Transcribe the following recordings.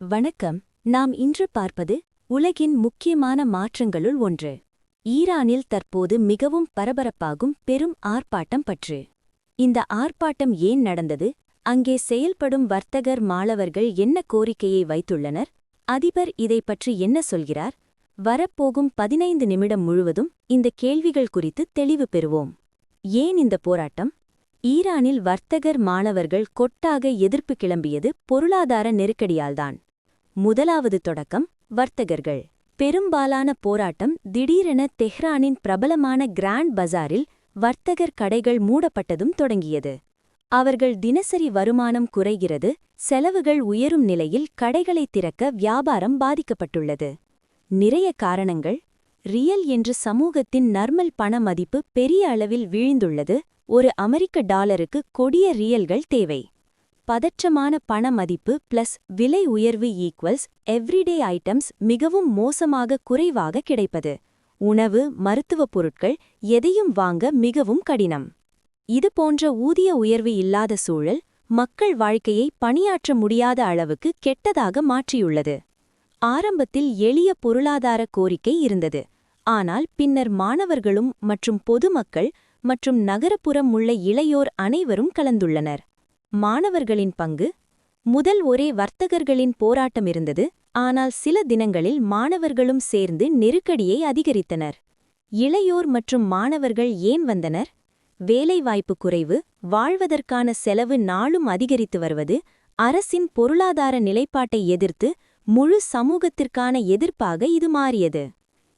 வணக்கம். நாம் இன்று பார்ப்பது உலகின் முக்கியமான மாற்றங்களுள் ஒன்று. ஈரானில் தற்போது மிகவும் பரபரப்பாகும் பெரும் ஆர்ப்பாட்டம் பற்று. இந்த ஆர்ப்பாட்டம் ஏன் நடந்தது? அங்கே செயல்படும் வர்த்தகர் மாணவர்கள் என்ன கோரிக்கையை வைத்துள்ளனர்? அதிபர் இதை பற்றி என்ன சொல்கிறார்? வரப்போகும் பதினைந்து நிமிடம் முழுவதும் இந்த கேள்விகள் குறித்து தெளிவு பெறுவோம். ஏன் இந்த போராட்டம்? ஈரானில் வர்த்தகர் மாணவர்கள் கொட்டாக எதிர்ப்பு கிளம்பியது பொருளாதார நெருக்கடியால்தான். முதலாவது தொடக்கம் வர்த்தகர்கள். பெரும்பாலான போராட்டம் திடீரென தெஹ்ரானின் பிரபலமான கிராண்ட் பஜாரில் வர்த்தகர் கடைகள் மூடப்பட்டதும் தொடங்கியது. அவர்கள் தினசரி வருமானம் குறைகிறது செலவுகள் உயரும் நிலையில் கடைகளை திறக்க வியாபாரம் பாதிக்கப்பட்டுள்ளது. நிறைய காரணங்கள் ரியல் என்று சமூகத்தின் நர்மல் பண மதிப்பு பெரிய அளவில் வீழ்ந்துள்ளது ஒரு அமெரிக்க டாலருக்கு கொடிய ரியல்கள் தேவை. பதற்றமான பண மதிப்பு பிளஸ் விலை உயர்வு ஈக்குவல்ஸ் எவ்ரிடே ஐட்டம்ஸ் மிகவும் மோசமாக குறைவாக கிடைப்பது. உணவு மருத்துவப் பொருட்கள் எதையும் வாங்க மிகவும் கடினம். இது போன்ற ஊதிய உயர்வு இல்லாத சூழல் மக்கள் வாழ்க்கையை பணியாற்ற முடியாத அளவுக்கு கெட்டதாக மாற்றியுள்ளது. ஆரம்பத்தில் எளிய பொருளாதார கோரிக்கை இருந்தது. ஆனால் பின்னர் மாணவர்களும் மற்றும் பொதுமக்கள் மற்றும் நகரப்புறம் உள்ள இளையோர் அனைவரும் கலந்துள்ளனர். மாணவர்களின் பங்கு முதல் ஒரே வர்த்தகர்களின் போராட்டம் இருந்தது. ஆனால் சில தினங்களில் மாணவர்களும் சேர்ந்து நெருக்கடியை அதிகரித்தனர். இளையோர் மற்றும் மாணவர்கள் ஏன் வந்தனர்? வேலைவாய்ப்பு குறைவு வாழ்வதற்கான செலவு நாளும் அதிகரித்து வருவது அரசின் பொருளாதார நிலைப்பாட்டை எதிர்த்து முழு சமூகத்திற்கான எதிர்ப்பாக இது மாறியது.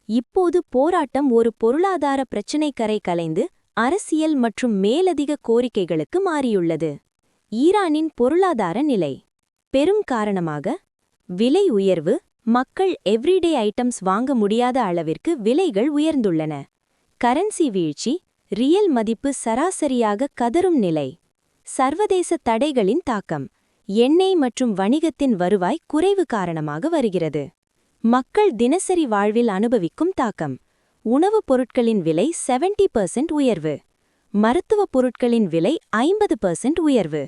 இப்போது போராட்டம் ஒரு பொருளாதார பிரச்சினைக்கரை கலைந்து அரசியல் மற்றும் மேலதிக கோரிக்கைகளுக்கு மாறியுள்ளது. ஈரானின் பொருளாதார நிலை. பெரும் காரணமாக விலை உயர்வு மக்கள் எவ்ரிடே ஐட்டம்ஸ் வாங்க முடியாத அளவிற்கு விலைகள் உயர்ந்துள்ளன. கரன்சி வீழ்ச்சி ரியல் மதிப்பு சராசரியாக கதரும் நிலை. சர்வதேச தடைகளின் தாக்கம் எண்ணெய் மற்றும் வணிகத்தின் வருவாய் குறைவு காரணமாக வருகிறது. மக்கள் தினசரி வாழ்வில் அனுபவிக்கும் தாக்கம் உணவுப் பொருட்களின் விலை செவன்டி பர்சன்ட் உயர்வு. மருத்துவப் பொருட்களின் விலை ஐம்பது பர்சன்ட் உயர்வு.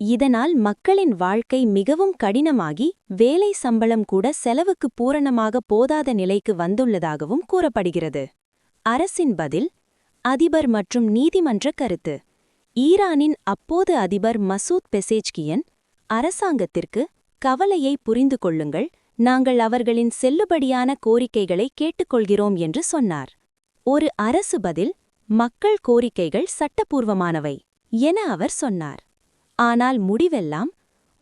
இதனால் மக்களின் வாழ்க்கை மிகவும் கடினமாகி வேலை சம்பளம் கூட செலவுக்கு பூரணமாக போதாத நிலைக்கு வந்துள்ளதாகவும் கூறப்படுகிறது. அரசின் பதில் அதிபர் மற்றும் நீதிமன்ற கருத்து. ஈரானின் அப்போது அதிபர் மசூத் பெசேஜ்கியன் அரசாங்கத்திற்கு கவலையை புரிந்து கொள்ளுங்கள் நாங்கள் அவர்களின் செல்லுபடியான கோரிக்கைகளை கேட்டுக்கொள்கிறோம் என்று சொன்னார். ஒரு அரசு பதில் மக்கள் கோரிக்கைகள் சட்டப்பூர்வமானவை என அவர் சொன்னார். ஆனால் முடிவெல்லாம்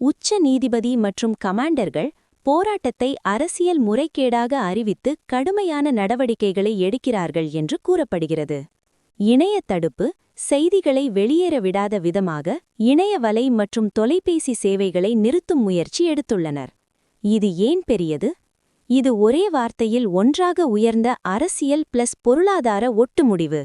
உச்ச நீதிபதி மற்றும் கமாண்டர்கள் போராட்டத்தை அரசியல் முறைகேடாக அறிவித்து கடுமையான நடவடிக்கைகளை எடுக்கிறார்கள் என்று கூறப்படுகிறது. இணைய தடுப்பு செய்திகளை வெளியேற விடாத விதமாக இணைய வலை மற்றும் தொலைபேசி சேவைகளை நிறுத்தும் முயற்சி எடுத்துள்ளனர். இது ஏன் பெரியது? இது ஒரே வார்த்தையில் ஒன்றாக உயர்ந்த அரசியல் பிளஸ் பொருளாதார ஒட்டு முடிவு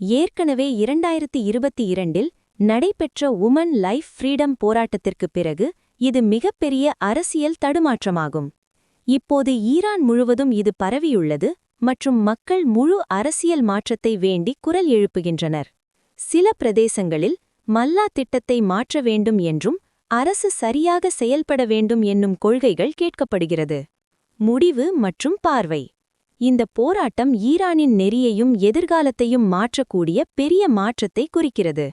ஏற்கனவே இரண்டாயிரத்தி இருபத்தி இரண்டில் நடைபெற்ற உமன் லைஃப் ஃப்ரீடம் போராட்டத்திற்குப் பிறகு இது மிகப்பெரிய அரசியல் தடுமாற்றமாகும். இப்போது ஈரான் முழுவதும் இது பரவியுள்ளது மற்றும் மக்கள் முழு அரசியல் மாற்றத்தை வேண்டி குரல் எழுப்புகின்றனர். சில பிரதேசங்களில் மல்லா திட்டத்தை மாற்ற வேண்டும் என்றும் அரசு சரியாக செயல்பட வேண்டும் என்னும் கொள்கைகள் கேட்கப்படுகிறது. முடிவு மற்றும் பார்வை. இந்த போராட்டம் ஈரானின் நெறியையும் எதிர்காலத்தையும் மாற்றக்கூடிய பெரிய மாற்றத்தை குறிக்கிறது.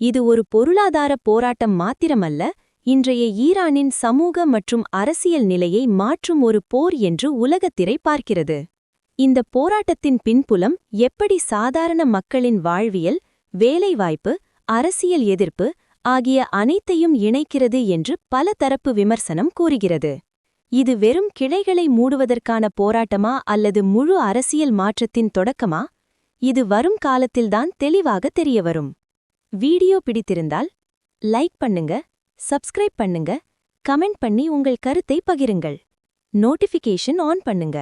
இது ஒரு பொருளாதார போராட்டம் மாத்திரமல்ல இன்றைய ஈரானின் சமூக மற்றும் அரசியல் நிலையை மாற்றும் ஒரு போர் என்று உலகத்திரை பார்க்கிறது. இந்த போராட்டத்தின் பின்புலம் எப்படி சாதாரண மக்களின் வாழ்வியல் வேலைவாய்ப்பு அரசியல் எதிர்ப்பு ஆகிய அனைத்தையும் இணைக்கிறது என்று பல தரப்பு விமர்சனம் கூறுகிறது. இது வெறும் கிளைகளை மூடுவதற்கான போராட்டமா அல்லது முழு அரசியல் மாற்றத்தின் தொடக்கமா? இது வரும் காலத்தில்தான் தெளிவாக தெரியவரும். வீடியோ பிடித்திருந்தால் லைக் பண்ணுங்க சப்ஸ்கிரைப் பண்ணுங்க கமெண்ட் பண்ணி உங்கள் கருத்தை பகிருங்கள். நோட்டிஃபிகேஷன் ஆன் பண்ணுங்க.